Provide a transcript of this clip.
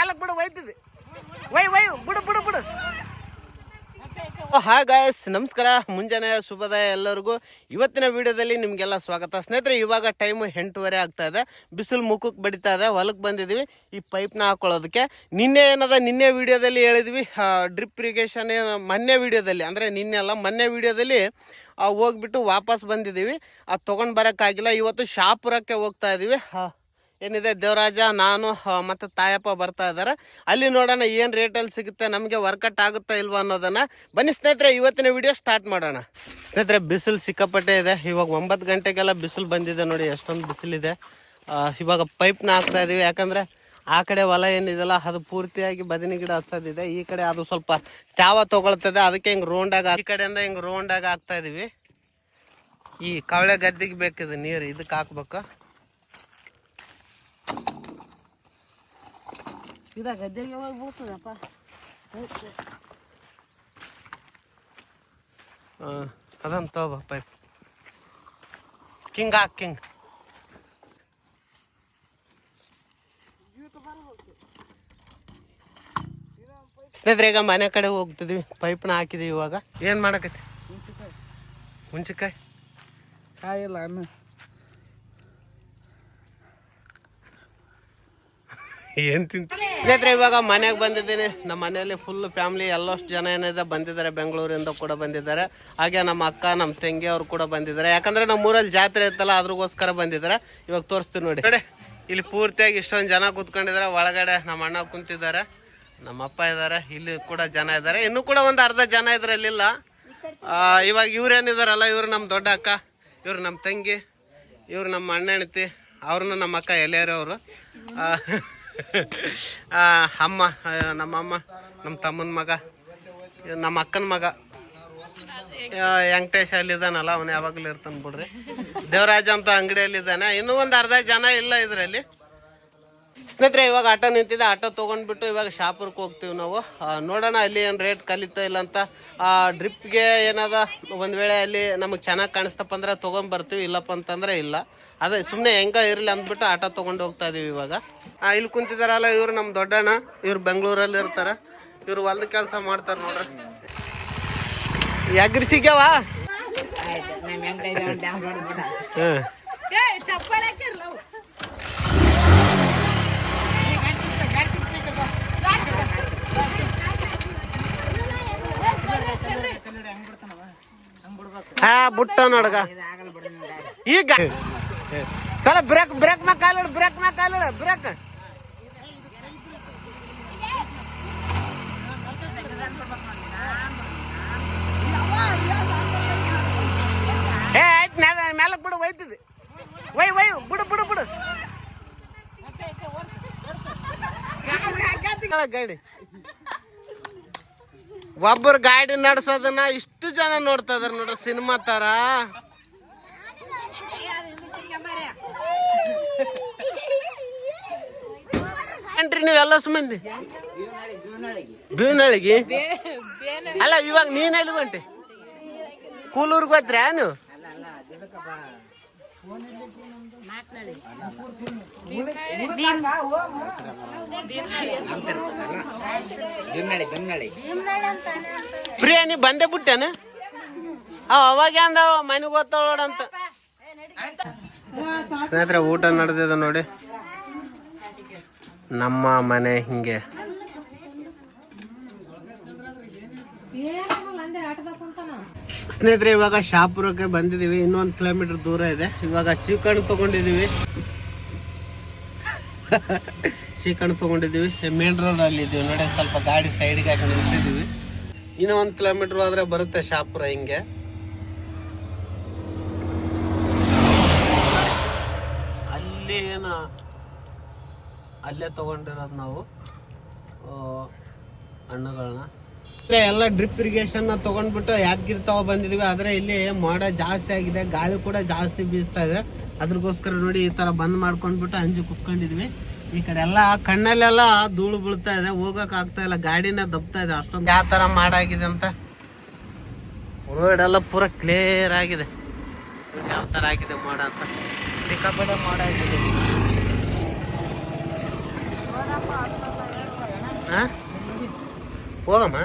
ಮೇಲಕ್ ಬಿಡು, ಒಯ್ತಿದ್ದೆ. ವೈ ಒಯ್, ಬಿಡು ಬಿಡು ಬಿಡು. ಹಾಯ್ ಗಾಯಸ್ ನಮಸ್ಕಾರ. ಮುಂಜಾನೆ ಶುಭೋದಯ ಎಲ್ಲರಿಗೂ. ಇವತ್ತಿನ ವಿಡಿಯೋದಲ್ಲಿ ನಿಮಗೆಲ್ಲ ಸ್ವಾಗತ. ಸ್ನೇಹಿತರೆ, ಇವಾಗ ಟೈಮು ಎಂಟೂವರೆ ಆಗ್ತಾ ಇದೆ. ಬಿಸಿಲು ಮುಖಕ್ಕೆ ಬಡಿತಾ ಇದೆ. ಹೊಲಕ್ಕೆ ಬಂದಿದ್ದೀವಿ ಈ ಪೈಪ್ನ ಹಾಕೊಳ್ಳೋದಕ್ಕೆ. ನಿನ್ನೆ ಏನದ? ನಿನ್ನೆ ವಿಡಿಯೋದಲ್ಲಿ ಹೇಳಿದ್ವಿ ಡ್ರಿಪ್ ಇರಿಗೇಷನ್ ಮೊನ್ನೆ ವಿಡಿಯೋದಲ್ಲಿ. ಅಂದರೆ ನಿನ್ನೆ ಅಲ್ಲ, ಮೊನ್ನೆ ವಿಡಿಯೋದಲ್ಲಿ ಹೋಗ್ಬಿಟ್ಟು ವಾಪಸ್ ಬಂದಿದ್ದೀವಿ ಅದು ತೊಗೊಂಡು ಬರೋಕ್ಕಾಗಿಲ್ಲ ಇವತ್ತು ಶಾಪುರಕ್ಕೆ ಹೋಗ್ತಾ ಇದ್ದೀವಿ ಏನಿದೆ ದೇವರಾಜ, ನಾನು ಮತ್ತು ತಾಯಪ್ಪ ಬರ್ತಾ ಇದ್ದಾರೆ. ಅಲ್ಲಿ ನೋಡೋಣ ಏನು ರೇಟಲ್ಲಿ ಸಿಗುತ್ತೆ, ನಮಗೆ ವರ್ಕೌಟ್ ಆಗುತ್ತಾ ಇಲ್ವಾ ಅನ್ನೋದನ್ನು. ಬನ್ನಿ ಸ್ನೇಹಿತರೆ, ಇವತ್ತಿನ ವಿಡಿಯೋ ಸ್ಟಾರ್ಟ್ ಮಾಡೋಣ. ಸ್ನೇಹಿತರೆ, ಬಿಸಿಲು ಸಿಕ್ಕಾಪಟ್ಟೆ ಇದೆ. ಇವಾಗ ಒಂಬತ್ತು ಗಂಟೆಗೆಲ್ಲ ಬಿಸಿಲು ಬಂದಿದೆ ನೋಡಿ, ಎಷ್ಟೊಂದು ಬಿಸಿಲಿದೆ. ಇವಾಗ ಪೈಪ್ನ ಹಾಕ್ತಾ ಇದ್ದೀವಿ ಯಾಕಂದರೆ ಆ ಕಡೆ ಹೊಲ ಏನಿದೆಲ್ಲ ಅದು ಪೂರ್ತಿಯಾಗಿ ಬದನೆ ಗಿಡ ಹಚ್ಚೋದಿದೆ. ಈ ಕಡೆ ಅದು ಸ್ವಲ್ಪ ತ್ಯಾವ ತೊಗೊಳ್ತದೆ. ಅದಕ್ಕೆ ಹಿಂಗೆ ರೌಂಡಾಗಿ ಈ ಕಡೆಯಿಂದ ಹಿಂಗೆ ರೌಂಡಾಗಿ ಹಾಕ್ತಾ ಇದೀವಿ. ಈ ಕವಳೆ ಗದ್ದೆಗೆ ಬೇಕಿದೆ ನೀರು, ಇದಕ್ಕೆ ಹಾಕ್ಬೇಕು. ಇದ ಗದ್ದೆಗೆ ಹೋಗಿ ಬೀಳ್ತದಪ್ಪ ಅದನ್ನ ತಗೋಬ ಪೈಪ್ ಕಿಂಗ್ ಹಾಕ್ ಕಿಂಗ್ ಸ್ನೇಹಿತರೆ ಈಗ ಮನೆ ಕಡೆ ಹೋಗ್ತಿದ್ವಿ. ಪೈಪ್ನ ಹಾಕಿದ್ವಿ ಇವಾಗ. ಮಾಡಕತ್ತೆ? ಮಾಡಕತ್ತಿ ಹುಂಚಿಕಾಯಿ ಕಾಯಿಲ್ಲ ಅನ್ನ. ಏನ್ ತಿಂತ ಸ್ನೇಹಿತರೆ ಇವಾಗ ಮನೆಗೆ ಬಂದಿದ್ದೀನಿ. ನಮ್ಮ ಮನೆಯಲ್ಲಿ ಫುಲ್ ಫ್ಯಾಮಿಲಿ ಎಲ್ಲಷ್ಟು ಜನ ಏನಿದೆ ಬಂದಿದ್ದಾರೆ ಬೆಂಗಳೂರಿಂದ ಕೂಡ ಬಂದಿದ್ದಾರೆ. ಹಾಗೆ ನಮ್ಮ ಅಕ್ಕ ನಮ್ಮ ತಂಗಿ ಅವ್ರು ಕೂಡ ಬಂದಿದ್ದಾರೆ. ಯಾಕಂದ್ರೆ ನಮ್ಮ ಊರಲ್ಲಿ ಜಾತ್ರೆ ಇತ್ತಲ್ಲ ಅದ್ರಗೋಸ್ಕರ ಬಂದಿದ್ದಾರೆ. ಇವಾಗ ತೋರಿಸ್ತೀನಿ ನೋಡಿ. ಕಡೆ ಇಲ್ಲಿ ಪೂರ್ತಿಯಾಗಿ ಇಷ್ಟೊಂದು ಜನ ಕೂತ್ಕೊಂಡಿದ್ದಾರೆ. ಒಳಗಡೆ ನಮ್ಮ ಅಣ್ಣ ಕುಂತಿದ್ದಾರೆ. ನಮ್ಮ ಅಪ್ಪ ಇದ್ದಾರೆ. ಇಲ್ಲಿ ಕೂಡ ಜನ ಇದ್ದಾರೆ. ಇನ್ನೂ ಕೂಡ ಒಂದು ಅರ್ಧ ಜನ ಇದ್ರಲ್ಲಿಲ್ಲ ಆ, ಇವಾಗ ಇವ್ರೇನಿದಾರಲ್ಲ ಇವ್ರು ನಮ್ಮ ದೊಡ್ಡ ಅಕ್ಕ ಇವ್ರು ನಮ್ಮ ತಂಗಿ ಇವ್ರು ನಮ್ಮ ಅಣ್ಣ ಹೆಣ್ತಿ ಅವ್ರನ್ನ ನಮ್ಮ ಅಕ್ಕ ಎಲೆಯರು ಅವರು ಅಮ್ಮ ನಮ್ಮ ಅಮ್ಮ ನಮ್ಮ ತಮ್ಮನ ಮಗ, ನಮ್ಮ ಅಕ್ಕನ ಮಗ. ವೆಂಕಟೇಶ್ ಅಲ್ಲಿ ಅಲ್ಲಿದ್ದಾನಲ್ಲ, ಅವನು ಯಾವಾಗಲೂ ಇರ್ತಾನೆ ಬಿಡ್ರಿ. ದೇವರಾಜ ಅಂತ ಅಂಗಡಿಯಲ್ಲಿದ್ದಾನೆ. ಇನ್ನೂ ಒಂದು ಅರ್ಧ ಜನ ಇಲ್ಲ ಇದರಲ್ಲಿ. ಸ್ನೇಹಿತರೆ ಇವಾಗ ಆಟೋ ನಿಂತಿದೆ. ಆಟೋ ತೊಗೊಂಡ್ಬಿಟ್ಟು ಇವಾಗ ಶಾಪುರ್ಗೆ ಹೋಗ್ತೀವಿ ನಾವು. ನೋಡೋಣ ಅಲ್ಲಿ ಏನು ರೇಟ್ ಕಲಿತೋ ಇಲ್ಲ ಅಂತ. ಡ್ರಿಪ್ಗೆ ಏನದ ಒಂದು ವೇಳೆ ಅಲ್ಲಿ ನಮಗೆ ಚೆನ್ನಾಗಿ ಕಾಣಿಸ್ತಪ್ಪ ಅಂದ್ರೆ ತೊಗೊಂಬರ್ತೀವಿ. ಇಲ್ಲಪ್ಪ ಅಂತಂದ್ರೆ ಇಲ್ಲ. ಅದೇ ಸುಮ್ಮನೆ ಹೆಂಗೆ ಇರಲಿ ಅಂದ್ಬಿಟ್ಟು ಆಟೋ ತೊಗೊಂಡು ಹೋಗ್ತಾ ಇದೀವಿ ಇವಾಗ. ಆ, ಇಲ್ಲಿ ಕುಂತಿದಾರಲ್ಲ ಇವರು ನಮ್ಮ ದೊಡ್ಡಣ್ಣ. ಇವ್ರು ಬೆಂಗಳೂರಲ್ಲಿ ಇರ್ತಾರೆ. ಇವ್ರು ಹೊಲ್ದ ಕೆಲಸ ಮಾಡ್ತಾರೆ ನೋಡ್ರಿ. ಯಾಗ್ರಿ ಸಿಗ್ಯಾವ? ಹ್ಮ್ బుట్టన్నాడుగ ఈగ చాలా బ్రేక్ బ్రేక్ మా కాలుడు బ్రేక్ మా కాలుడు బ్రేక్. ఏ మేలకు బిడు వైతుంది వై వై బిడు బిడు బిడు ಗಾಡಿ ಒಬ್ಬರು ಗಾಡಿ ನಡ್ಸೋದನ್ನ ಇಷ್ಟು ಜನ ನೋಡ್ತಾ ಇದಾರೆ ನೋಡ್ರಿ, ಸಿನಿಮಾ ತರ. ಏನ್ರಿ ನೀವೆಲ್ಲ ಸುಮ್ಮಂದಿ? ಬೀನಳಿಗೆ ಅಲ್ಲ, ಇವಾಗ ನೀನ್ ಎಲ್ಲಿ ಹೊಂಟಿ? ಕೂಲೂರ್ಗೆ ಹೋದ್ರ್ಯಾ ನೀವು? ಪ್ರಿಯಾ ನೀ ಬಂದೇ ಬಿಟ್ಟೇನ? ಅವಾಗೆ ಅಂದವ ಮನೆಗೆ ಓದ್ತಾಳೋಡಂತ ಸ್ನೇಹಿತರೆ, ಊಟ ನಡೆದಿದೆ ನೋಡಿ. ನಮ್ಮ ಮನೆ ಹಿಂಗೆ. ಸ್ನೇಹಿತರೆ, ಇವಾಗ ಶಾಪುರಕ್ಕೆ ಬಂದಿದ್ದೀವಿ. ಇನ್ನೊಂದು ಕಿಲೋಮೀಟರ್ ದೂರ ಇದೆ. ಇವಾಗ ಚೀಕಣ್ ತಗೊಂಡಿದೀವಿ ಚೀಕಣ್ ತಗೊಂಡಿದೀವಿ ಮೇನ್ ರೋಡ್ ಅಲ್ಲಿ ಇದೀವಿ. ನೋಡಿ, ಸ್ವಲ್ಪ ಗಾಡಿ ಸೈಡ್ಗೆ ಹಾಕಿ ನಿಲ್ಸಿದೀವಿ ಇನ್ನೂ ಒಂದು ಕಿಲೋಮೀಟರ್ ಆದರೆ ಬರುತ್ತೆ ಶಾಪುರ ಹಿಂಗೆ. ಅಲ್ಲಿ ಏನು? ಅಲ್ಲೇ ತಗೊಂಡಿರೋದು ನಾವು. ಹಣ್ಣುಗಳನ್ನ ಎಲ್ಲ ಡ್ರಿಪ್ ಇರಿಗೇಷನ್ ತಗೊಂಡ್ಬಿಟ್ಟು ಯಾದಗಿರಿ ತಗೋ ಬಂದಿದೀವಿ. ಆದ್ರೆ ಇಲ್ಲಿ ಮೋಡ ಜಾಸ್ತಿ ಆಗಿದೆ. ಗಾಳಿ ಕೂಡ ಜಾಸ್ತಿ ಬೀಸ್ತಾ ಇದೆ. ಅದ್ರಗೋಸ್ಕರ ನೋಡಿ ಈ ತರ ಬಂದ್ ಮಾಡ್ಕೊಂಡ್ಬಿಟ್ಟು ಅಂಜು ಕುತ್ಕೊಂಡಿದ್ವಿ. ಈ ಕಡೆ ಎಲ್ಲ ಕಣ್ಣಲ್ಲೆಲ್ಲ ಧೂಳು ಬೀಳ್ತಾ ಇದೆ, ಹೋಗಕ್ ಆಗ್ತಾ ಇಲ್ಲ, ಗಾಡಿನ ದಬ್ತಾ ಇದೆ ಅಷ್ಟೊಂದು. ಯಾವ ತರ ಮಾಡಾಗಿದೆ ಅಂತ? ರೋಡ್ ಎಲ್ಲ ಪೂರ ಕ್ಲಿಯರ್ ಆಗಿದೆ. ಯಾವ ತರ ಆಗಿದೆ ಮಾಡ ಅಂತ? ಸಿಕ್ಕಾಪಟ್ಟೆ ನಡಿ. ಹೋಗಮ್ಮ.